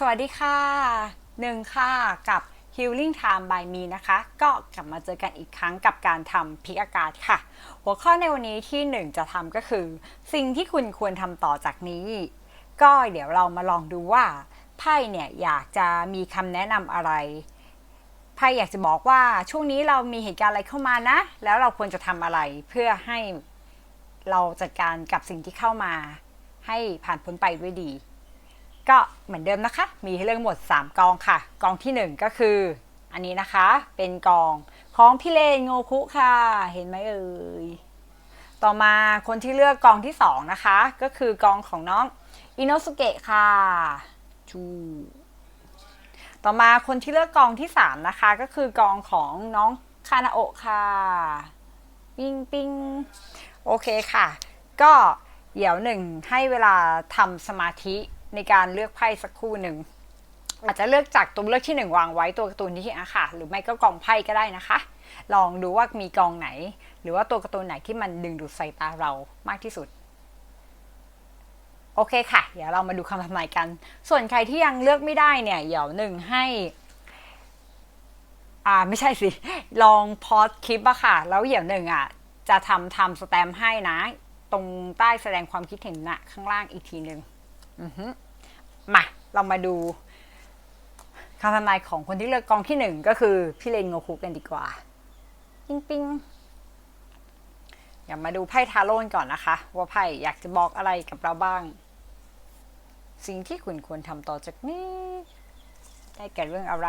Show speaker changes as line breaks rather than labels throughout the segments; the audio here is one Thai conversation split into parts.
สวัสดีค่ะหนึ่งค่ะกับ Healing Time by Me นะคะ ก็กลับมาเจอกันอีกครั้งกับการทำพิกอากาศค่ะ หัวข้อในวันนี้ที่หนึ่งจะทำก็คือ สิ่งที่คุณควรทำต่อจากนี้ ก็เดี๋ยวเรามาลองดูว่าไพ่เนี่ยอยากจะมีคำแนะนำอะไรไพ่อยากจะบอกว่าช่วงนี้เรามีเหตุการณ์อะไรเข้ามานะ แล้วเราควรจะทำอะไรเพื่อให้เราจัดการกับสิ่งที่เข้ามา ให้ผ่านพ้นไปด้วยดี ก็เหมือนเดิมนะคะ มีให้เลือกหมด 3 กองค่ะ กองทีหนึ่1 ก็คือ อันนี้นะคะ เป็นกองของพี่เลนโงคุค่ะ เห็นไหมเอ่ย ต่อมาคนที่เลือกกองที่ 2 นะคะ ก็คือกองของน้องอินโนสุเกะค่ะชูต่อมาคนที่เลือกกองที่ 3 นะคะ ก็คือกองของน้องคานาโอะค่ะ ปิ้งปิ้งโอเคค่ะ ก็เดี๋ยวหนึ่งให้เวลาทำสมาธิ ในการเลือกไพ่สักคู่หนึ่งอาจจะเลือกจากตัวเลือกที่หนึ่งวางไว้ตัวการ์ตูนที่อะค่ะ หรือไม่ก็กองไพ่ก็ได้นะคะ ลองดูว่ามีกองไหน หรือว่าตัวการ์ตูนไหนที่มันดึงดูดสายตาเรามากที่สุด โอเคค่ะ เดี๋ยวเรามาดูคำทำนายกัน ส่วนใครที่ยังเลือกไม่ได้เนี่ยเดี๋ยวหนึ่งให้อ่าไม่ใช่สิ ลองพอดคลิปอะค่ะ แล้วเดี๋ยวหนึ่งอะจะทำทำสแตมป์ให้นะ ตรงใต้แสดงความคิดเห็นนะข้างล่างอีกทีหนึ่งอือฮึ มาเรามาดูคำทำนายของคนที่เลือกกองที่หนึ่งก็คือพี่เลนโงคุกันดีกว่า ปิ้งปิ้งอย่ามาดูไพ่ทาโร่ก่อนนะคะ ว่าไพ่อยากจะบอกอะไรกับเราบ้าง สิ่งที่คุณควรทำต่อจากนี้ ได้แก่เรื่องอะไร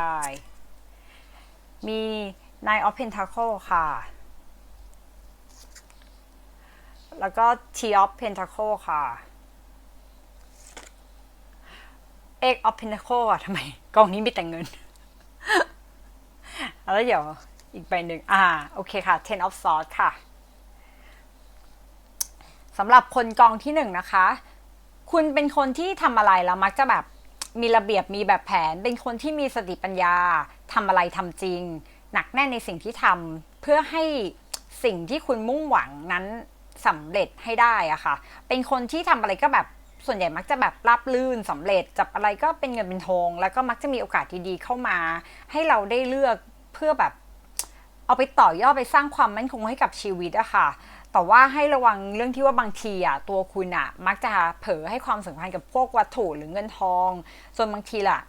มี Nine of Pentacle ค่ะ แล้วก็ T of Pentacle ค่ะ Eight of Pentacle อะทำไมกองนี้มีแต่เงิน แล้วเดี๋ยวอีกใบหนึ่งอ่า โอเคค่ะ Ten of Swords ค่ะสำหรับคนกองที่หนึ่งนะคะ คุณเป็นคนที่ทำอะไรแล้วมักจะแบบมีระเบียบมีแบบแผน เป็นคนที่มีสติปัญญาทำอะไรทำจริง หนักแน่นในสิ่งที่ทำเพื่อให้สิ่งที่คุณมุ่งหวังนั้นสำเร็จให้ได้อะค่ะ เป็นคนที่ทำอะไรก็แบบ ส่วนใหญ่มักจะแบบรับลื่นสำเร็จจับอะไรก็เป็นเงินเป็นทอง แล้วก็มักจะมีโอกาสดีๆเข้ามา ให้เราได้เลือกเพื่อแบบเอาไปต่อยอดไปสร้างความมั่นคงให้กับชีวิตอะค่ะ แต่ว่าให้ระวังเรื่องที่ว่าบางทีอะตัวคุณอะมักจะเผลอให้ความสำคัญกับพวกวัตถุหรือเงินทอง ส่วนบางทีล่ะ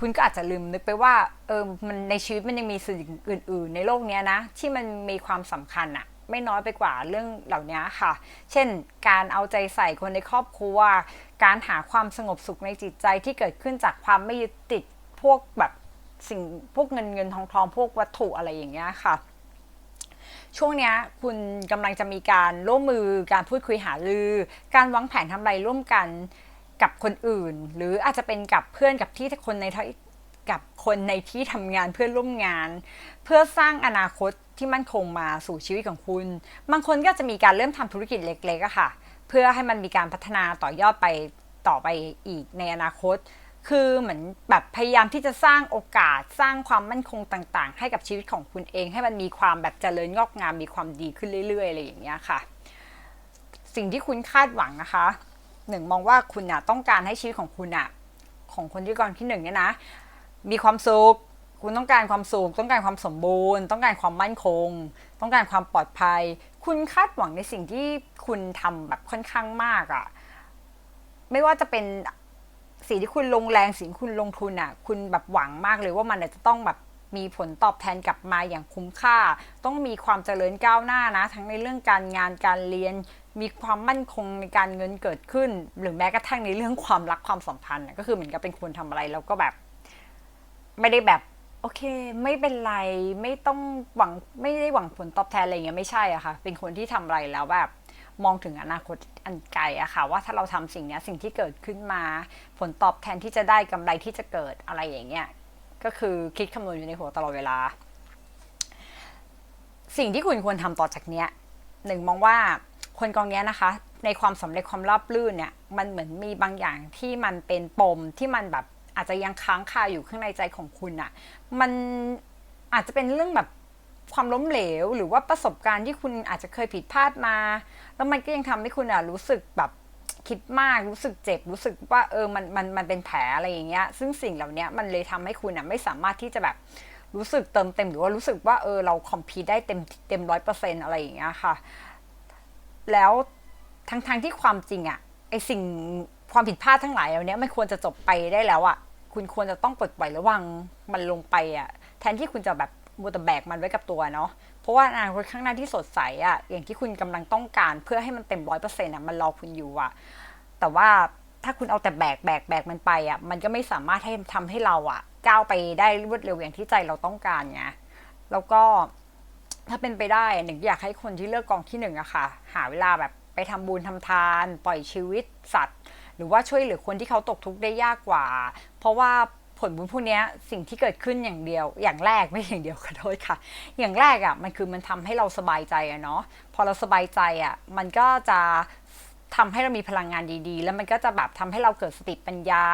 คุณก็อาจจะลืมนึกไปว่าเออมันในชีวิตมันยังมีสิ่งอื่น ๆ ในโลกนี้นะ ที่มันมีความสำคัญอะ ไม่น้อยไปกว่าเรื่องเหล่านี้ค่ะ เช่น การเอาใจใส่คนในครอบครัว การหาความสงบสุขในจิตใจที่เกิดขึ้นจากความไม่ยึดติดพวกแบบสิ่งพวกเงินเงินทองทองพวกวัตถุอะไรอย่างเงี้ยค่ะ ช่วงเนี้ยคุณกำลังจะมีการร่วมมือการพูดคุยหารือ การวางแผนทำอะไรร่วมกันกับคนอื่น หรืออาจจะเป็นกับเพื่อนกับที่คนในที่กับคนในที่ทำงานเพื่อนร่วมงาน เพื่อสร้างอนาคต ที่มั่นคงมาสู่ชีวิตของคุณ บางคนก็จะมีการเริ่มทำธุรกิจเล็กๆค่ะ เพื่อให้มันมีการพัฒนาต่อยอดไปต่อไปอีกในอนาคต คือเหมือนแบบพยายามที่จะสร้างโอกาสสร้างความมั่นคงต่างๆ ให้กับชีวิตของคุณเอง ให้มันมีความแบบเจริญงอกงามมีความดีขึ้นเรื่อยๆอะไรอย่างเงี้ยค่ะ สิ่งที่คุณคาดหวังนะคะหนึ่งมองว่าคุณน่ะต้องการให้ชีวิตของคุณน่ะของคนที่ก่องที่หนึ่งเนี่ยนะ มีความสุข คุณต้องการความสุขต้องการความสมบูรณ์ ต้องการความมั่นคง ต้องการความปลอดภัย คุณคาดหวังในสิ่งที่คุณทำแบบค่อนข้างมากอะ่ะไม่ว่าจะเป็นสิ่งที่คุณลงแรงสิ่งที่คุณลงทุนอะ่ะ คุณแบบหวังมากเลยว่ามันจะต้องแบบมีผลตอบแทนกลับมาอย่างคุ้มค่า ต้องมีความเจริญก้าวหน้านะ ทั้งในเรื่องการงานการเรียน มีความมั่นคงในการเงินเกิดขึ้น หรือแม้กระทั่งในเรื่องความรักความสัมพันธ์ก็คือเหมือนกับเป็นคนทำอะไรแล้วก็แบบ ไม่ได้แบบ โอเค ไม่เป็นไรไม่ต้องหวังไม่ได้หวังผลตอบแทนอะไรเงี้ยไม่ใช่อะค่ะ เป็นคนที่ทำอะไรแล้วแบบมองถึงอนาคตอันไกลอะค่ะ ว่าถ้าเราทำสิ่งเนี้ยสิ่งที่เกิดขึ้นมา ผลตอบแทนที่จะได้กำไรที่จะเกิดอะไรอย่างเงี้ยก็คือคิดคำนวณอยู่ในหัวตลอดเวลา สิ่งที่คุณควรทำต่อจากเนี้ยหนึ่งมองว่าคนกองเนี้ยนะคะ ในความสำเร็จความราบรื่นเนี่ยมันเหมือนมีบางอย่างที่มันเป็นปมที่มันแบบ อาจจะยังค้างคาอยู่ข้างในใจของคุณอะมันอาจจะเป็นเรื่องแบบความล้มเหลว หรือว่าประสบการณ์ที่คุณอาจจะเคยผิดพลาดมา แล้วมันก็ยังทำให้คุณอะรู้สึกแบบคิดมากรู้สึกเจ็บรู้สึกว่าเออมันมันมันเป็นแผลอะไรอย่างเงี้ย ซึ่งสิ่งเหล่านี้มันเลยทำให้คุณอะไม่สามารถที่จะแบบรู้สึกเติมเต็มหรือว่ารู้สึกว่าเออเราคอมพีได้เต็มเต็มร้อยเปอร์เซ็นอะไรอย่างเงี้ยค่ะ แล้วทั้งทงที่ความจริงอะไอสิ่งความผิดพลาดทั้งหลายเหล่านี้มันควรจะจบไปได้แล้วอะ คุณควรจะต้องปลดปล่อยระวังมันลงไปอะแทนที่คุณจะแบบมัวแต่แบกมันไว้กับตัวเนาะ เพราะว่าอนาคตข้างหน้าที่สดใสอะอย่างที่คุณกำลังต้องการเพื่อให้มันเต็มร้อยเปอร์เซ็นต์อะมันรอคุณอยู่อะแต่ว่าถ้าคุณเอาแต่แบกแบกแบกมันไปอะมันก็ไม่สามารถให้ทำให้เราอะก้าวไปได้รวดเร็วอย่างที่ใจเราต้องการไง แล้วก็ถ้าเป็นไปได้หนึ่งอยากให้คนที่เลือกกองที่หนึ่งอะค่ะ หาเวลาแบบไปทำบุญทำทาน ปล่อยชีวิตสัตว์ หรือว่าช่วยเหลือคนที่เขาตกทุกข์ได้ยากกว่า เพราะว่าผลบุญพวกนี้สิ่งที่เกิดขึ้นอย่างเดียว อย่างแรกไม่อย่างเดียวขอโทษค่ะ อย่างแรกอะ่ะมันคือมันทำให้เราสบายใจอะเนาะพอเราสบายใจอะ่ะมันก็จะทำให้เรามีพลังงานดีๆ แล้วมันก็จะแบบทำให้เราเกิดสติปัญญา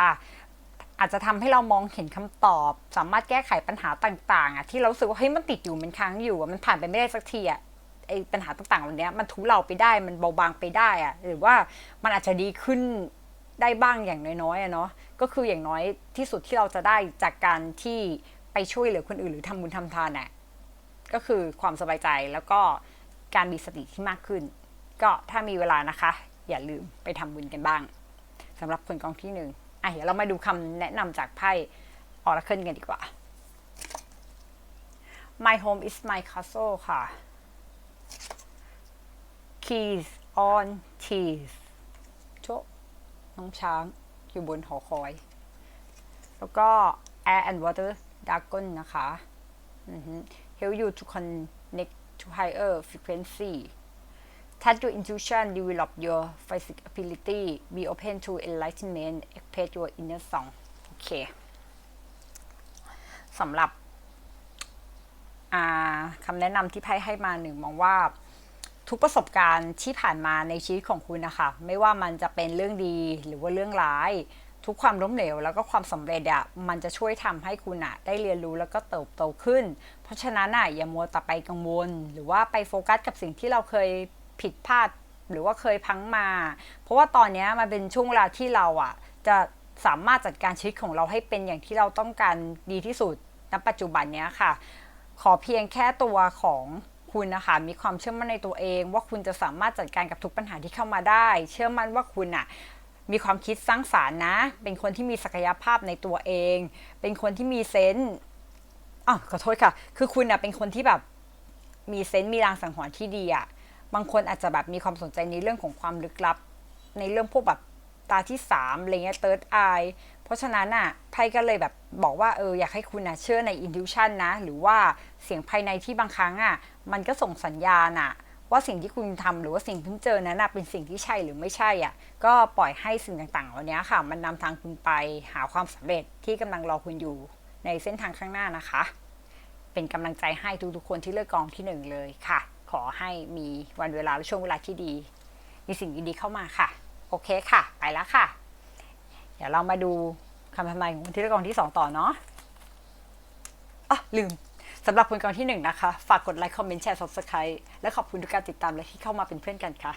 อาจจะทำให้เรามองเห็นคำตอบ สามารถแก้ไขปัญหาต่างๆอะที่เราสึกว่าเฮ้ยมันติดอยู่มันค้างอยู่มันผ่านไปไม่ได้สักทีอะไอ้ปัญหาต่างๆวันนี้มันทุเราไปได้มันเบาบางไปได้อะหรือว่ามันอาจจะดีขึ้น ได้บ้างอย่างน้อยๆอะเนาะก็คืออย่างน้อยที่สุดที่เราจะได้จากการที่ไปช่วยเหลือคนอื่นหรือทำบุญทำทานน่ะก็คือความสบายใจแล้วก็การมีสติที่มากขึ้น ก็ถ้ามีเวลานะคะ อย่าลืมไปทำบุญกันบ้างสำหรับคนกองที่หนึ่งอะเดี๋ยวเรามาดูคำแนะนำจากไพ่ออร์เคิลกันดีกว่า My home is my castle ค่ะ keys on teeth โช น้องช้างอยู่บนหอคอย แล้วก็ air and water dragon นะคะ help you to connect to higher frequency touch your intuition develop your physical ability be open to enlightenment express your inner song โอเคสำหรับคำแนะนำที่ไพ่ให้มาหนึ่งมองว่า ทุกประสบการณ์ที่ผ่านมาในชีวิตของคุณนะคะไม่ว่ามันจะเป็นเรื่องดีหรือว่าเรื่องร้าย ทุกความล้มเหลวแล้วก็ความสำเร็จอะมันจะช่วยทำให้คุณอะได้เรียนรู้แล้วก็เติบโตขึ้น เพราะฉะนั้นอะอย่ามัวแต่ไปกังวล หรือว่าไปโฟกัสกับสิ่งที่เราเคยผิดพลาด หรือว่าเคยพังมา เพราะว่าตอนนี้มันเป็นช่วงเวลาที่เราอะจะสามารถจัดการชีวิตของเราให้เป็นอย่างที่เราต้องการดีที่สุดณปัจจุบันนี้ค่ะ ขอเพียงแค่ตัวของ คุณนะคะมีความเชื่อมั่นในตัวเอง ว่าคุณจะสามารถจัดการกับทุกปัญหาที่เข้ามาได้ เชื่อมั่นว่าคุณอะมีความคิดสร้างสารรค์นะ เป็นคนที่มีศักยภาพในตัวเอง เป็นคนที่มีเซนส์อ๋อขอโทษค่ะ คือคุณอะเป็นคนที่แบบมีเซนส์มีรางสังหรณ์ที่ดีอะบางคนอาจจะแบบมีความสนใจในเรื่องของความลึกลับ ในเรื่องพวกแบบตาที่สามอะไรเงี้ย third eye เพราะฉะนั้นอะไพ่ก็เลยแบบบอกว่าเอออยากให้คุณนะเชื่อใน intuition นะ หรือว่าเสียงภายในที่บางครั้งอะ มันก็ส่งสัญญาณอะว่าสิ่งที่คุณทำหรือว่าสิ่งที่เจอนั้นเป็นสิ่งที่ใช่หรือไม่ใช่อะก็ปล่อยให้สิ่งต่างๆเหล่านี้ค่ะ มันนำทางคุณไปหาความสำเร็จที่กำลังรอคุณอยู่ในเส้นทางข้างหน้านะคะ เป็นกำลังใจให้ทุกๆคนที่เลือกกองที่หนึ่งเลยค่ะ ขอให้มีวันเวลาและช่วงเวลาที่ดี มีสิ่งดีๆเข้ามาค่ะ โอเคค่ะ ไปแล้วค่ะ เดี๋ยวเรามาดูคำทำนายของคนที่เลือกกองที่สองต่อเนาะอ๋อลืม สำหรับคนกองที่หนึ่งนะคะ ฝากกดไลค์ คอมเมนต์ แชร์ subscribe และขอบคุณทุกการติดตามและที่เข้ามาเป็นเพื่อนกันค่ะ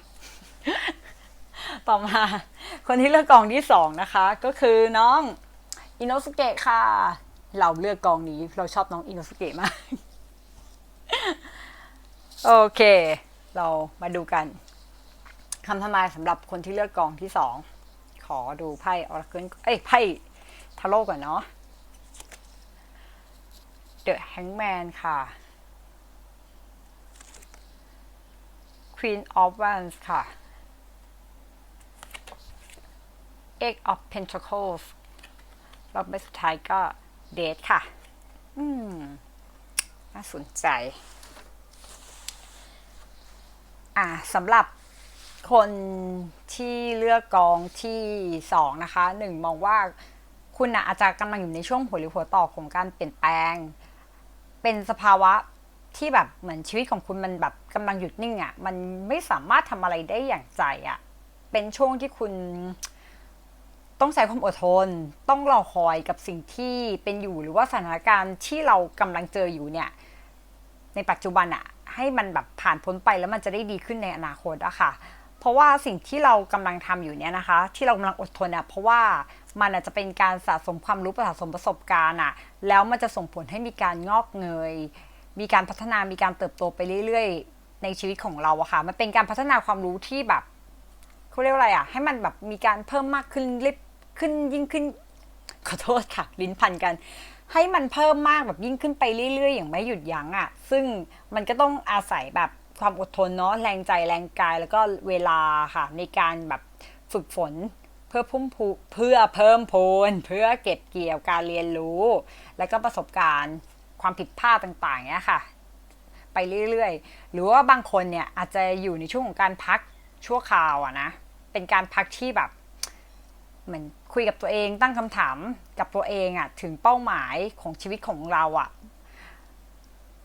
ต่อมา คนที่เลือกกองที่สองนะคะ ก็คือน้องอินโนสเกะค่ะ เราเลือกกองนี้เราชอบน้องอินโนสเกะมาก โอเค เรามาดูกันคำทำนายสำหรับคนที่เลือกกองที่สองขอดูไพ่ออร์เคิลเอ้ยไพ่ทาโร่ก่อนเนาะ The Hangman ค่ะ Queen of Wands ค่ะ Eight of Pentacles รอบใบสุดท้ายก็ Date ค่ะ อืม น่าสนใจ อ่าสำหรับคนที่เลือกกองที่สองนะคะหนึ่งมองว่าคุณอาจจะกำลังอยู่ในช่วงหัวหรือหัวต่อของการเปลี่ยนแปลง เป็นสภาวะที่แบบเหมือนชีวิตของคุณมันแบบกำลังหยุดนิ่งอะ่ะ มันไม่สามารถทำอะไรได้อย่างใจอะ่ะ เป็นช่วงที่คุณต้องใช้ความอดทน ต้องรอคอยกับสิ่งที่เป็นอยู่หรือว่าสถานการณ์ที่เรากำลังเจออยู่เนี่ย ในปัจจุบันอะให้มันแบบผ่านพ้นไปแล้วมันจะได้ดีขึ้นในอนาคตอะค่ะ เพราะว่าสิ่งที่เรากำลังทำอยู่เนี่ยนะคะ ที่เรากำลังอดทนอะเพราะว่า มันอาจจะเป็นการสะสมความรู้สะสมประสบการณ์อะแล้วมันจะส่งผลให้มีการงอกเงย มีการพัฒนามีการเติบโตไปเรื่อยๆ ในชีวิตของเราอะค่ะ มันเป็นการพัฒนาความรู้ที่แบบเขาเรียกว่าอะไรอะให้มันแบบมีการเพิ่มมากขึ้นริบขึ้นยิ่งขึ้น ขอโทษค่ะ ลิ้นพันกัน ให้มันเพิ่มมากแบบยิ่งขึ้นไปเรื่อยๆ อย่างไม่หยุดยั้งอะซึ่งมันก็ต้องอาศัยแบบความอดทนเนาะแรงใจแรงกายแล้วก็เวลาค่ะ ในการแบบฝึกฝน เพื่อพุ่มพูเพื่อเพิ่มพูนเพื่อเก็บเกี่ยวการเรียนรู้ แล้วก็ประสบการณ์ความผิดพลาดต่างๆเนี้ยค่ะ ไปเรื่อยๆ หรือว่าบางคนเนี่ยอาจจะอยู่ในช่วงของการพักชั่วคราวอะนะเป็นการพักที่แบบเหมือนคุยกับตัวเองตั้งคำถามกับตัวเองอะถึงเป้าหมายของชีวิตของเราอะ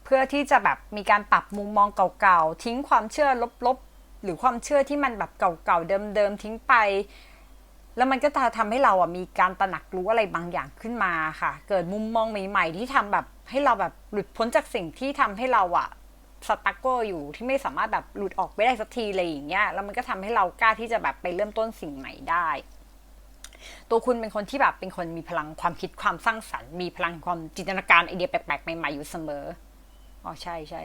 เพื่อที่จะแบบมีการปรับมุมมองเก่าๆ ทิ้งความเชื่อลบๆ หรือความเชื่อที่มันแบบเก่าๆเดิมๆทิ้งไป แล้วมันก็จะทำให้เราอะมีการตระหนักรู้อะไรบางอย่างขึ้นมาค่ะ เกิดมุมมองใหม่ ๆ ที่ทำแบบให้เราแบบหลุดพ้นจากสิ่งที่ทำให้เราอะสตั๊กโกอยู่ที่ไม่สามารถแบบหลุดออกไปได้สักทีอะไรอย่างเงี้ยแล้วมันก็ทำให้เรากล้าที่จะแบบไปเริ่มต้นสิ่งใหม่ได้ ตัวคุณเป็นคนที่แบบเป็นคนมีพลังความคิดความสร้างสรรค์ มีพลังความจินตนาการไอเดียแปลกๆใหม่ๆอยู่เสมออ๋อใช่ใช่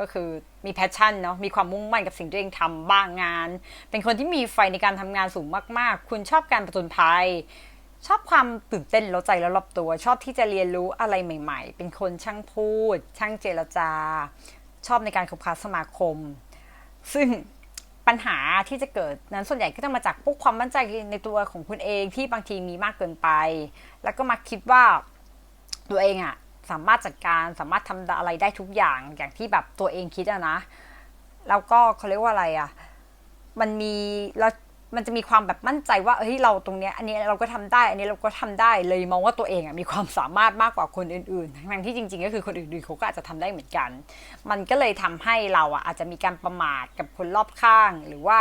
ก็คือมีแพชชั่นเนาะมีความมุ่งมั่นกับสิ่งที่ตัวเองทำบ้างงาน เป็นคนที่มีไฟในการทำงานสูงมาก ๆ คุณชอบการประจนภัย ชอบความตื่นเต้นแล้วใจแล้วรอบตัว ชอบที่จะเรียนรู้อะไรใหม่ ๆ เป็นคนช่างพูด ช่างเจรจา ชอบในการคบค้าสมาคม ซึ่งปัญหาที่จะเกิดนั้นส่วนใหญ่ก็จะมาจากพวกความมั่นใจในตัวของคุณเองที่บางทีมีมากเกินไป แล้วก็มาคิดว่าตัวเองอะ สามารถจัดการสามารถทำอะไรได้ทุกอย่างอย่างที่แบบตัวเองคิดอะนะ แล้วก็เขาเรียกว่าอะไรอะมันมีแล้วมันจะมีความแบบมั่นใจว่าเฮ้ยเราตรงเนี้ยอันนี้เราก็ทำได้ อันนี้เราก็ทำได้เลยมองว่าตัวเองอะมีความสามารถมากกว่าคนอื่นๆทั้งที่จริง ๆ ก็คือคนอื่นๆเขาก็อาจจะทำได้เหมือนกัน มันก็เลยทำให้เราอะอาจจะมีการประมาทกับคนรอบข้าง หรือว่า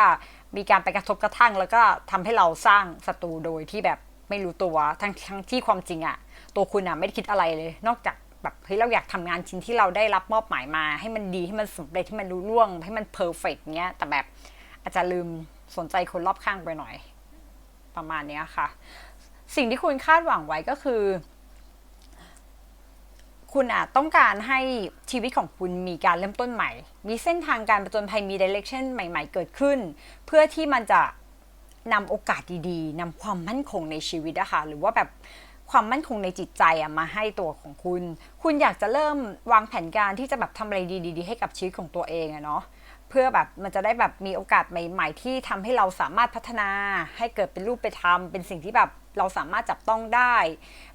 มีการไปกระทบกระทั่ง แล้วก็ทำให้เราสร้างศัตรูโดยที่แบบ ไม่รู้ตัวทั้งทั้งที่ความจริงอะตัวคุณอะไม่ได้คิดอะไรเลย นอกจากแบบเฮ้ยเราอยากทำงานชิ้นที่เราได้รับมอบหมายมา ให้มันดีให้มันสำเร็จให้มันรู้ล่วง ให้มันเพอร์เฟกเงี้ย แต่แบบอาจจะลืมสนใจคนรอบข้างไปหน่อย ประมาณเนี้ยค่ะ สิ่งที่คุณคาดหวังไว้ก็คือ คุณอาจต้องการให้ชีวิตของคุณมีการเริ่มต้นใหม่ มีเส้นทางการประจนภัยมีดิเรกชันใหม่ ๆ เกิดขึ้น เพื่อที่มันจะ นำโอกาสดีๆนำความมั่นคงในชีวิตอะค่ะหรือว่าแบบความมั่นคงในจิตใจอะมาให้ตัวของคุณ คุณอยากจะเริ่มวางแผนการที่จะแบบทำอะไรดีๆ ให้กับชีวิตของตัวเองอะเนาะเพื่อแบบมันจะได้แบบมีโอกาสใหม่ ๆ ที่ทำให้เราสามารถพัฒนาให้เกิดเป็นรูปไปทำเป็นสิ่งที่แบบเราสามารถจับต้องได้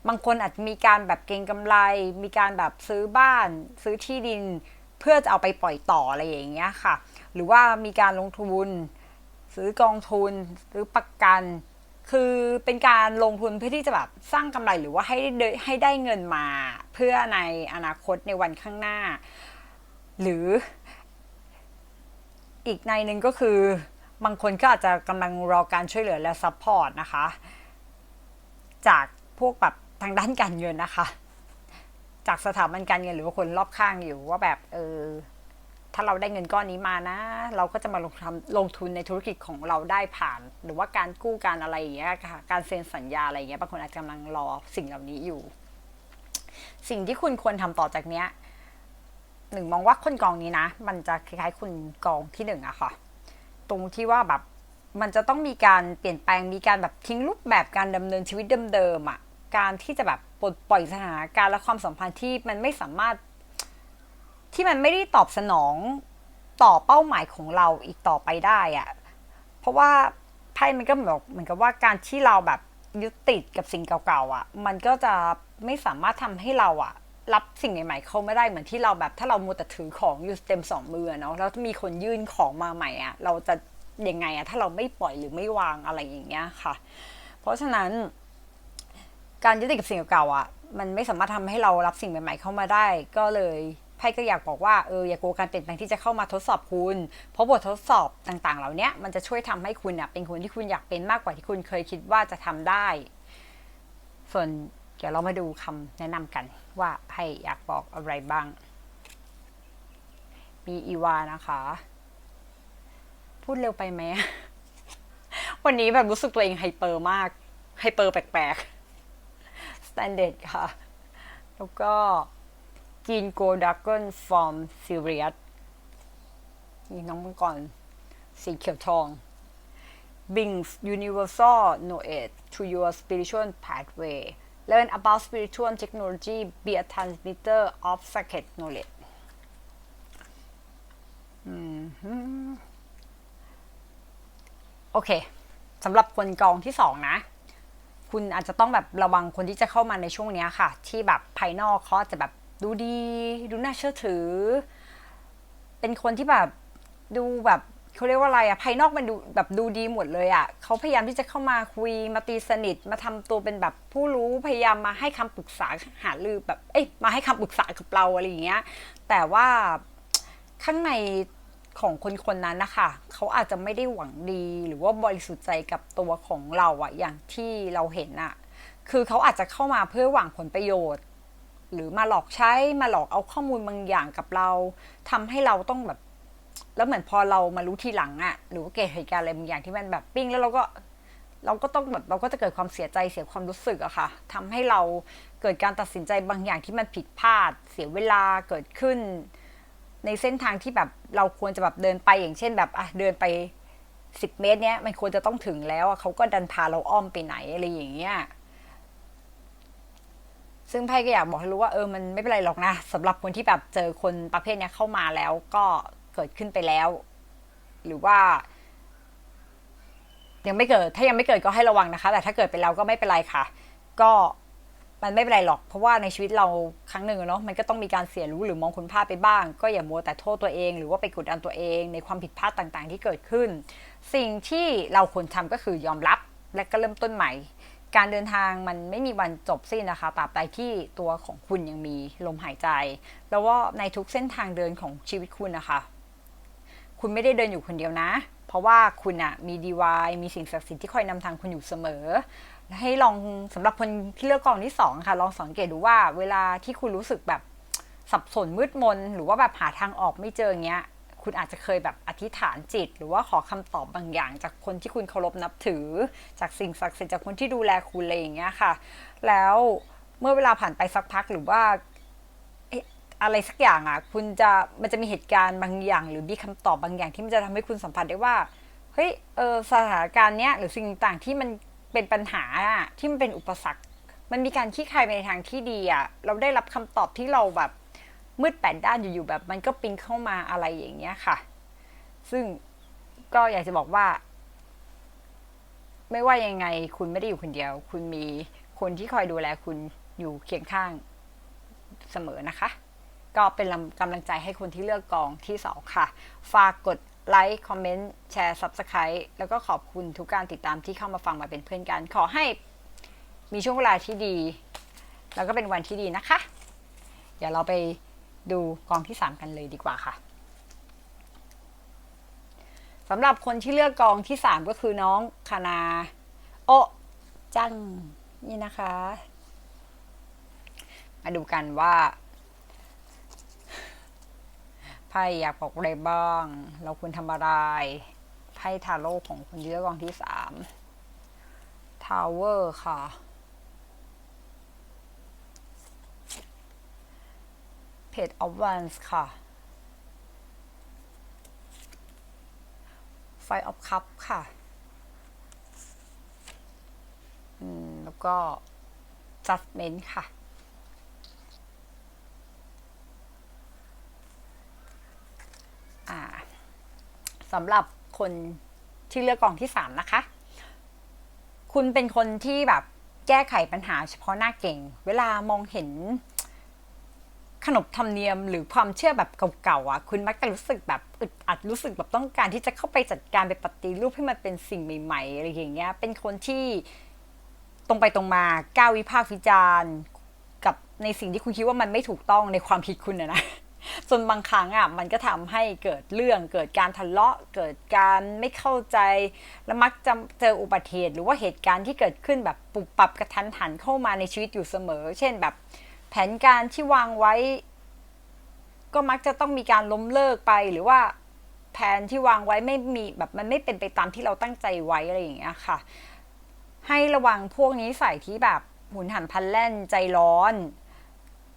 บางคนอาจจะมีการแบบเก็งกำไร มีการแบบซื้อบ้าน ซื้อที่ดิน เพื่อจะเอาไปปล่อยต่ออะไรอย่างเงี้ยค่ะ หรือว่ามีการลงทุน ซื้อกองทุนหรือประกัน คือเป็นการลงทุนเพื่อที่จะแบบสร้างกำไรหรือว่าให้ได้ให้ได้เงินมาเพื่อในอนาคตในวันข้างหน้า หรือ อีกในหนึ่งก็คือบางคนก็อาจจะกำลังรอการช่วยเหลือและซัพพอร์ตนะคะ จากพวกแบบทางด้านการเงินนะคะ จากสถาบันการเงินหรือว่าคนรอบข้างอยู่ว่าแบบเออ ถ้าเราได้เงินก้อนนี้มานะ เราก็จะมาลงทำลงทุนในธุรกิจของเราได้ผ่าน หรือว่าการกู้การอะไรอย่างเงี้ยค่ะ การเซ็นสัญญาอะไรอย่างเงี้ยบางคนอาจจะกำลังรอสิ่งเหล่านี้อยู่ สิ่งที่คุณควรทำต่อจากเนี้ยหนึ่งมองว่าคนกองนี้นะ มันจะคล้ายๆคุณกองที่หนึ่งอะค่ะ ตรงที่ว่าแบบมันจะต้องมีการเปลี่ยนแปลงมีการแบบทิ้งรูปแบบการดำเนินชีวิตเดิมๆอะการที่จะแบบปลดปล่อยสถานการณ์และความสัมพันธ์ที่มันไม่สามารถ ที่มันไม่ได้ตอบสนองต่อเป้าหมายของเราอีกต่อไปได้อะเพราะว่าไพ่มันก็บอกเหมือนกับว่าการที่เราแบบยึดติดกับสิ่งเก่าๆอะมันก็จะไม่สามารถทำให้เราอะรับสิ่งใหม่ๆเข้าไม่ได้เหมือนที่เราแบบถ้าเรามัวแต่ถือของอยู่เต็มสองมือเนาะแล้วมีคนยื่นของมาใหม่อะเราจะยังไงอะถ้าเราไม่ปล่อยหรือไม่วางอะไรอย่างเงี้ยค่ะ เพราะฉะนั้น การยึดติดกับสิ่งเก่าๆอะ มันไม่สามารถทำให้เรารับสิ่งใหม่ ๆ เข้ามาได้ ก็เลย ไพ่ก็อยากบอกว่าเอออย่ากลัวการเปลี่ยนแปลงที่จะเข้ามาทดสอบคุณ เพราะบททดสอบต่างๆ เหล่านี้มันจะช่วยทำให้คุณอะเป็นคนที่คุณอยากเป็นมากกว่าที่คุณเคยคิดว่าจะทำได้ ส่วนเดี๋ยวเรามาดูคำแนะนำกันว่าไพ่อยากบอกอะไรบ้าง มีอีวานะคะ พูดเร็วไปไหม วันนี้แบบรู้สึกตัวเองไฮเปอร์มาก ไฮเปอร์แปลกๆสแตนเด r d ค่ะ แล้วก็ กินโกดักเกิลฟอร์มซีเรียสนี่น้องมังกรสีเขียวทอง brings universal knowledge to your spiritual pathway learn about spiritual technology be a transmitter of sacred knowledge โอเคสำหรับคนกองที่สองนะคุณอาจจะต้องแบบระวังคนที่จะเข้ามาในช่วงนี้ค่ะ ที่แบบภายนอกเขาจะแบบ ดูดี ดูน่าเชื่อถือ เป็นคนที่แบบดูแบบเขาเรียกว่าอะไรอะภายนอกมันดูแบบดูดีหมดเลยอะเขาพยายามที่จะเข้ามาคุยมาตีสนิทมาทำตัวเป็นแบบผู้รู้พยายามมาให้คำปรึกษาหารือแบบเอ้ยมาให้คำปรึกษากับเราอะไรอย่างเงี้ย แต่ว่าข้างในของคนคนนั้นนะคะเขาอาจจะไม่ได้หวังดีหรือว่าบริสุทธิ์ใจกับตัวของเราอะอย่างที่เราเห็นอะคือเขาอาจจะเข้ามาเพื่อหวังผลประโยชน์ หรือมาหลอกใช้มาหลอกเอาข้อมูลบางอย่างกับเราทำให้เราต้องแบบ แล้วเหมือนพอเรามารู้ทีหลังอะหรือว่าเกิดเหตุการณ์อะไรบางอย่างที่มันแบบปิ้งแล้วเราก็เราก็ต้องแบบเราก็จะเกิดความเสียใจเสียความรู้สึกอะค่ะทำให้เราเกิดการตัดสินใจบางอย่างที่มันผิดพลาด เสียเวลาเกิดขึ้น ในเส้นทางที่แบบเราควรจะแบบเดินไปอย่างเช่นแบบอะเดินไปสิบเมตรเนี้ยมันควรจะต้องถึงแล้วเขาก็ดันพาเราอ้อมไปไหนอะไรอย่างเงี้ย ซึ่งไพ่ก็อยากบอกให้รู้ว่าเออมันไม่เป็นไรหรอกนะสำหรับคนที่แบบเจอคนประเภทเนี้ยเข้ามาแล้วก็เกิดขึ้นไปแล้ว หรือว่า ยังไม่เกิด ถ้ายังไม่เกิดก็ให้ระวังนะคะ แต่ถ้าเกิดไปแล้วก็ไม่เป็นไรค่ะ ก็มันไม่เป็นไรหรอก เพราะว่าในชีวิตเราครั้งหนึ่งเนาะมันก็ต้องมีการเสียรู้หรือมองคุณพลาดไปบ้าง ก็อย่ามัวแต่โทษตัวเอง หรือว่าไปกดดันตัวเอง ในความผิดพลาดต่างๆ ที่เกิดขึ้น สิ่งที่เราควรทำก็คือยอมรับและก็เริ่มต้นใหม่ การเดินทางมันไม่มีวันจบสิ้นนะคะตราบใดที่ตัวของคุณยังมีลมหายใจ แล้วว่าในทุกเส้นทางเดินของชีวิตคุณนะคะ คุณไม่ได้เดินอยู่คนเดียวนะ เพราะว่าคุณอะมีดีวายมีสิ่งศักดิ์สิทธิ์ที่คอยนำทางคุณอยู่เสมอ ให้ลองสำหรับคนที่เลือกกองที่สองค่ะ ลองสังเกตดูว่าเวลาที่คุณรู้สึกแบบสับสนมืดมน หรือว่าแบบหาทางออกไม่เจอเงี้ย คุณอาจจะเคยแบบอธิษฐานจิต หรือว่าขอคำตอบบางอย่าง จากคนที่คุณเคารพนับถือ จากสิ่งศักดิ์สิทธิ์จากคนที่ดูแลคุณอะไรอย่างเงี้ยค่ะ แล้วเมื่อเวลาผ่านไปสักพักหรือว่าอะไรสักอย่างอะ คุณจะมันจะมีเหตุการณ์บางอย่าง หรือมีคำตอบบางอย่างที่มันจะทำให้คุณสัมผัสได้ว่าเฮ้ยเออสถานการณ์เนี้ยหรือสิ่งต่างที่มันเป็นปัญหาอะที่มันเป็นอุปสรรค มันมีการขี้คายไปในทางที่ดีอะเราได้รับคำตอบที่เราแบบ มืดแปดด้านอยู่ๆแบบ มันก็ปิงเข้ามาอะไรอย่างเงี้ยค่ะ ซึ่งก็อยากจะบอกว่า ไม่ว่ายังไงคุณไม่ได้อยู่คนเดียว คุณมีคนที่คอยดูแลคุณอยู่เคียงข้างเสมอนะคะ ก็เป็นกำลังใจให้คนที่เลือกกองที่สองค่ะ ฝากกดไลค์ คอมเมนต์ แชร์ Subscribe แล้วก็ขอบคุณทุกการติดตามที่เข้ามาฟังมาเป็นเพื่อนกัน ขอให้มีช่วงเวลาที่ดี แล้วก็เป็นวันที่ดีนะคะ เดี๋ยวเราไป ดูกองที่ 3 กันเลยดีกว่าค่ะสำหรับคนที่เลือกกองที่ 3 ก็คือน้องคานาโอจังนี่นะคะ มาดูกันว่าไพ่อยากบอกอะไรบ้าง เราควรทำอะไรไพ่ทาโร่ของคนเลือกกองที่สามทาวเวอร์ค่ะ เพจออฟวันส์ค่ะไฟออฟคัพค่ะ อืม แล้วก็ judgment ค่ะ อ่าสำหรับคนที่เลือกกองที่สามนะคะ คุณเป็นคนที่แบบแก้ไขปัญหาเฉพาะหน้าเก่ง เวลามองเห็น ขนบธรรมเนียมหรือความเชื่อแบบเก่าๆอะคุณมักจะรู้สึกแบบอึดอัดรู้สึกแบบต้องการที่จะเข้าไปจัดการไปปฏิรูปให้มันเป็นสิ่งใหม่ๆอะไรอย่างเงี้ยเป็นคนที่ตรงไปตรงมาก้าววิพากษ์วิจารณ์กับในสิ่งที่คุณคิดว่ามันไม่ถูกต้องในความคิดคุณนะนะจนบางครั้งอะมันก็ทำให้เกิดเรื่องเกิดการทะเลาะเกิดการไม่เข้าใจ และมักจะเจออุบัติเหตุหรือว่าเหตุการณ์ที่เกิดขึ้นแบบปุบปับกระทันหันเข้ามาในชีวิตอยู่เสมอ เช่นแบบ แผนการที่วางไว้ ก็มักจะต้องมีการล้มเลิกไปหรือว่าแผนที่วางไว้ไม่มีแบบมันไม่เป็นไปตามที่เราตั้งใจไว้อะไรอย่างเงี้ยค่ะ ให้ระวังพวกนี้ใส่ที่แบบหุนหันพลันแล่นใจร้อน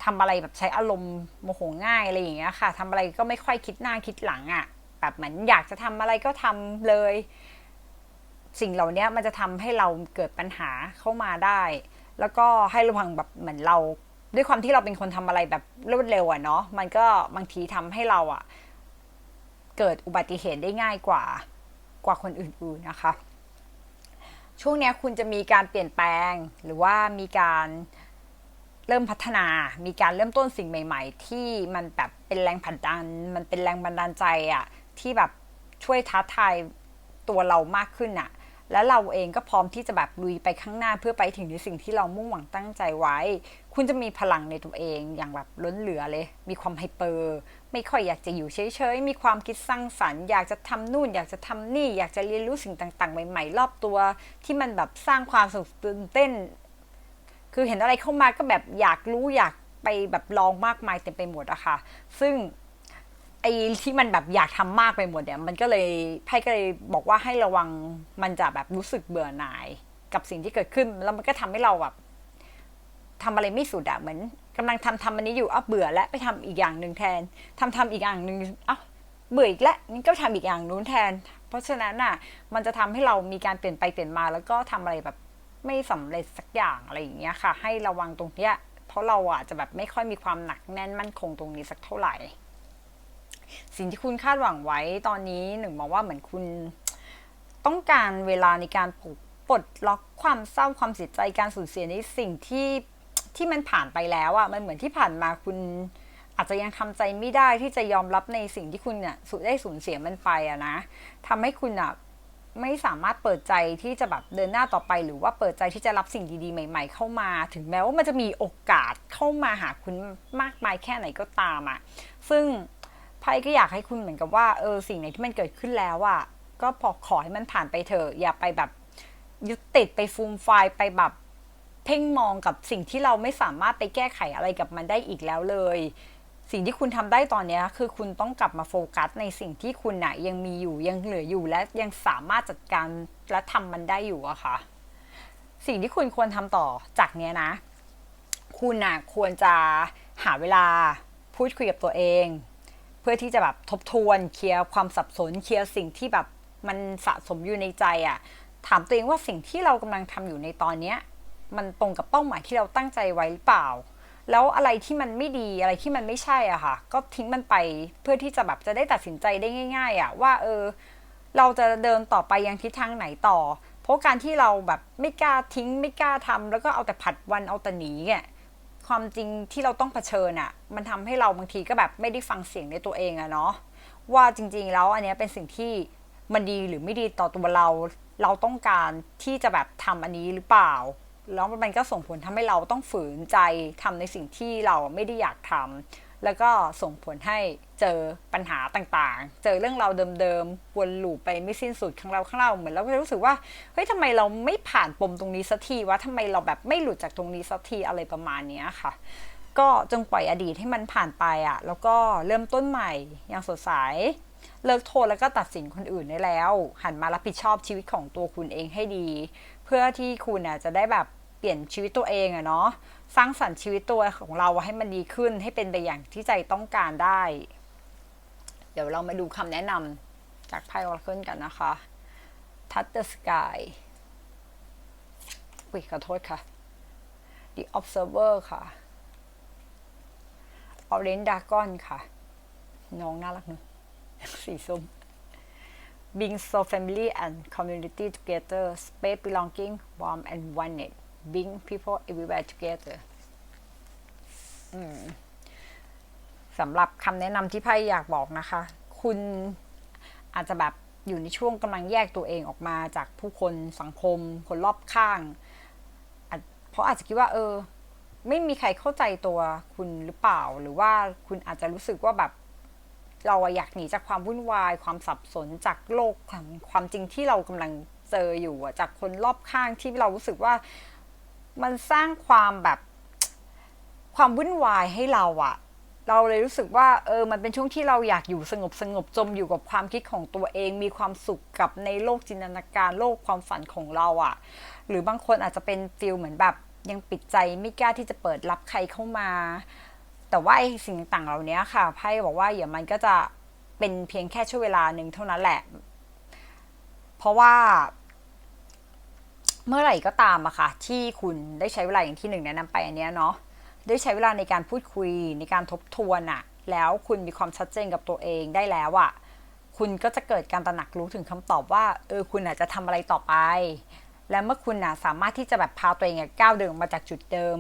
ทำอะไรแบบใช้อารมณ์โมโหง่ายอะไรอย่างเงี้ยค่ะทำอะไรก็ไม่ค่อยคิดหน้าคิดหลังอะ่ะ แบบเหมือนอยากจะทำอะไรก็ทำเลย สิ่งเหล่านี้มันจะทำให้เราเกิดปัญหาเข้ามาได้ แล้วก็ให้ระวังแบบเหมือนเรา ด้วยความที่เราเป็นคนทำอะไรแบบรวดเร็วอะเนาะมันก็บางทีทำให้เราอะเกิดอุบัติเหตุได้ง่ายกว่ากว่าคนอื่นๆนะคะ ช่วงนี้คุณจะมีการเปลี่ยนแปลงหรือว่ามีการเริ่มพัฒนา มีการเริ่มต้นสิ่งใหม่ ๆ ที่มันแบบเป็นแรงผลักดัน มันเป็นแรงบันดาลใจอะที่แบบช่วยท้าทายตัวเรามากขึ้นอะ แล้วเราเองก็พร้อมที่จะแบบลุยไปข้างหน้าเพื่อไปถึงในสิ่งที่เรามุ่งหวังตั้งใจไว้ คุณจะมีพลังในตัวเองอย่างแบบล้นเหลือเลย มีความไฮเปอร์ ไม่ค่อยอยากจะอยู่เฉยๆ มีความคิดสร้างสรรค์ อยากจะทำนู่น อยากจะทำนี่ อยากจะเรียนรู้สิ่งต่างๆ ใหม่ๆ รอบตัว ที่มันแบบสร้างความสนุกตื่นเต้น คือเห็นอะไรเข้ามาก็แบบอยากรู้อยากไปแบบลองมากมายเต็มไปหมดอะค่ะ ซึ่ง ไอ้ที่มันแบบอยากทำมากไปหมดเนี่ย มันก็เลยไพ่ก็เลยบอกว่าให้ระวังมันจะแบบรู้สึกเบื่อหน่าย กับสิ่งที่เกิดขึ้น แล้วมันก็ทำให้เราแบบทำอะไรไม่สุดอะเหมือนกำลังทำทำอันนี้อยู่อ้าวเบื่อแล้วไปทำอีกอย่างหนึ่งแทนทำทำอีกอย่างหนึ่งอ้าวเบื่ออีกแล้วนี่ก็ทำอีกอย่างนู้นแทน เพราะฉะนั้นน่ะมันจะทำให้เรามีการเปลี่ยนไปเปลี่ยนมา แล้วก็ทำอะไรแบบไม่สำเร็จสักอย่างอะไรอย่างเงี้ยค่ะ ให้ระวังตรงเนี้ยเพราะเราอะจะแบบไม่ค่อยมีความหนักแน่นมั่นคงตรงนี้สักเท่าไหร่ สิ่งที่คุณคาดหวังไว้ตอนนี้หนึ่งมองว่าเหมือนคุณต้องการเวลาในการปลดปลดล็อกความเศร้าความเสียใจการสูญเสียในสิ่งที่ที่มันผ่านไปแล้วอะ่ะมันเหมือนที่ผ่านมาคุณอาจจะยังทำใจไม่ได้ที่จะยอมรับในสิ่งที่คุณเนี่ยสูญได้สูญเสียมันไปอะนะทำให้คุณอะไม่สามารถเปิดใจที่จะแบบเดินหน้าต่อไป หรือว่าเปิดใจที่จะรับสิ่งดีๆใหม่ ๆ เข้ามา ถึงแม้ว่ามันจะมีโอกาสเข้ามาหาคุณมากมายแค่ไหนก็ตามอะซึ่ง ไพ่ก็อยากให้คุณเหมือนกับว่าเออสิ่งไหนที่มันเกิดขึ้นแล้วอะก็พอขอให้มันผ่านไปเถอะอย่าไปแบบยึดติดไปฟูมไฟล์ไปแบบเพ่งมองกับสิ่งที่เราไม่สามารถไปแก้ไขอะไรกับมันได้อีกแล้วเลย สิ่งที่คุณทำได้ตอนนี้คือคุณต้องกลับมาโฟกัสในสิ่งที่คุณน่ะยังมีอยู่ยังเหลืออยู่และยังสามารถจัดการและทำมันได้อยู่อะค่ะ สิ่งที่คุณควรทำต่อจากเนี้ยนะ คุณน่ะควรจะหาเวลาพูดคุยกับตัวเอง พื่อที่จะแบบทบทวนเคลียร์ความสับสนเคลียร์สิ่งที่แบบมันสะสมอยู่ในใจอะถามตัวเองว่าสิ่งที่เรากำลังทำอยู่ในตอนเนี้ยมันตรงกับเป้าหมายที่เราตั้งใจไว้หรือเปล่า แล้วอะไรที่มันไม่ดีอะไรที่มันไม่ใช่อะค่ะ ก็ทิ้งมันไปเพื่อที่จะแบบจะได้ตัดสินใจได้ง่าย ๆอะว่าเออเราจะเดินต่อไปยังทิศทางไหนต่อ เพราะการที่เราแบบไม่กล้าทิ้งไม่กล้าทำแล้วก็เอาแต่ผัดวันเอาแต่หนีอะ ความจริงที่เราต้องเผชิญอะมันทำให้เราบางทีก็แบบไม่ได้ฟังเสียงในตัวเองอะเนาะว่าจริง ๆ แล้วอันนี้เป็นสิ่งที่มันดีหรือไม่ดีต่อตัวเรา เราต้องการที่จะแบบทำอันนี้หรือเปล่า แล้วมันก็ส่งผลทำให้เราต้องฝืนใจทำในสิ่งที่เราไม่ได้อยากทำ แล้วก็ส่งผลให้เจอปัญหาต่างๆ เจอเรื่องราวเดิมๆ วนลูปไปไม่สิ้นสุดข้างเราข้างเราเหมือนเราก็รู้สึกว่า เฮ้ยทำไมเราไม่ผ่านปมตรงนี้สักทีวะทำไมเราแบบไม่หลุดจากตรงนี้สักทีอะไรประมาณนี้ค่ะ ก็จงปล่อยอดีตให้มันผ่านไปอะแล้วก็เริ่มต้นใหม่อย่างสดใส เลิกโทษแล้วก็ตัดสินคนอื่นได้แล้ว หันมารับผิดชอบชีวิตของตัวคุณเองให้ดี เพื่อที่คุณจะได้แบบ ลี่ยนชีวิตตัวเองอะเนาะสร้างสรรค์ชีวิตตัวของเราให้มันดีขึ้นให้เป็นไปอย่างที่ใจต้องการได้ เดี๋ยวเรามาดูคำแนะนำจากไพ่ออร์เคิลกันนะคะ Touch the sky อุ้ยขอโทษค่ะ The Observer ค่ะ Orange Dragon ค่ะ น้องน่ารักเนอะสีส้ม being so family and community together space belonging warm and oneness being people everywhere together สำหรับคำแนะนำที่ไพ่อยากบอกนะคะ คุณอาจจะแบบอยู่ในช่วงกำลังแยกตัวเองออกมาจากผู้คนสังคม คนรอบข้าง เพราะอาจจะคิดว่า เออ ไม่มีใครเข้าใจตัวคุณหรือเปล่า หรือว่าคุณอาจจะรู้สึกว่าแบบ เราอยากหนีจากความวุ่นวาย ความสับสนจากโลกของความจริงที่เรากำลังเจออยู่จากคนรอบข้างที่เรารู้สึกว่า มันสร้างความแบบความวุ่นวายให้เราอะเราเลยรู้สึกว่าเออมันเป็นช่วงที่เราอยากอยู่สงบสงบจมอยู่กับความคิดของตัวเอง มีความสุขกับในโลกจินตนาการโลกความฝันของเราอะ่ะ หรือบางคนอาจจะเป็นฟิลเหมือนแบบยังปิดใจไม่กล้าที่จะเปิดรับใครเข้ามา แต่ว่าไอ้สิ่งต่างเหล่านี้ค่ะไพ่บอกว่าเดี๋ยวมันก็จะเป็นเพียงแค่ช่วงเวลาหนึ่งเท่านั้นแหละ เพราะว่า เมื่อไหร่ก็ตามอะค่ะ ที่คุณได้ใช้เวลาอย่างที่หนึ่งแนะนำไปอันเนี้ยเนาะได้ใช้เวลาในการพูดคุยในการทบทวนอะแล้วคุณมีความชัดเจนกับตัวเองได้แล้วอะคุณก็จะเกิดการตระหนักรู้ถึงคำตอบว่าเออคุณอาจจะทำอะไรต่อไป และเมื่อคุณนะสามารถที่จะแบบพาตัวเองก้าวเดินมาจากจุดเดิม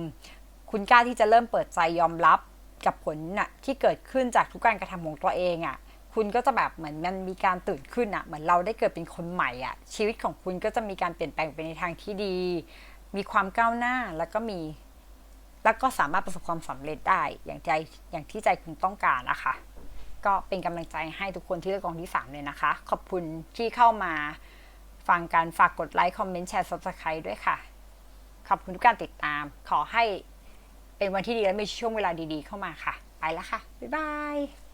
คุณกล้าที่จะเริ่มเปิดใจยอมรับกับผลน่ะที่เกิดขึ้นจากทุกการกระทำของตัวเองอะ่ะ คุณก็จะแบบเหมือนมันมีการตื่นขึ้นอะ่ะเหมือนเราได้เกิดเป็นคนใหม่อะ่ะชีวิตของคุณก็จะมีการเปลี่ยนแปลงไปในทางที่ดี มีความก้าวหน้าแล้วก็มี แล้วก็สามารถประสบความสำเร็จได้อย่างใจอย่างที่ใจคุณต้องการนะคะ ก็เป็นกำลังใจให้ทุกคนที่เลือกกองที่ 3 เลยนะคะ ขอบคุณที่เข้ามาฟังการฝากกดไลค์คอมเมนต์แชร์ subscribe ด้วยค่ะ ขอบคุณทุกการติดตาม ขอให้เป็นวันที่ดีและมีช่วงเวลาดีๆเข้ามาค่ะ ไปแล้วค่ะ บ๊ายบาย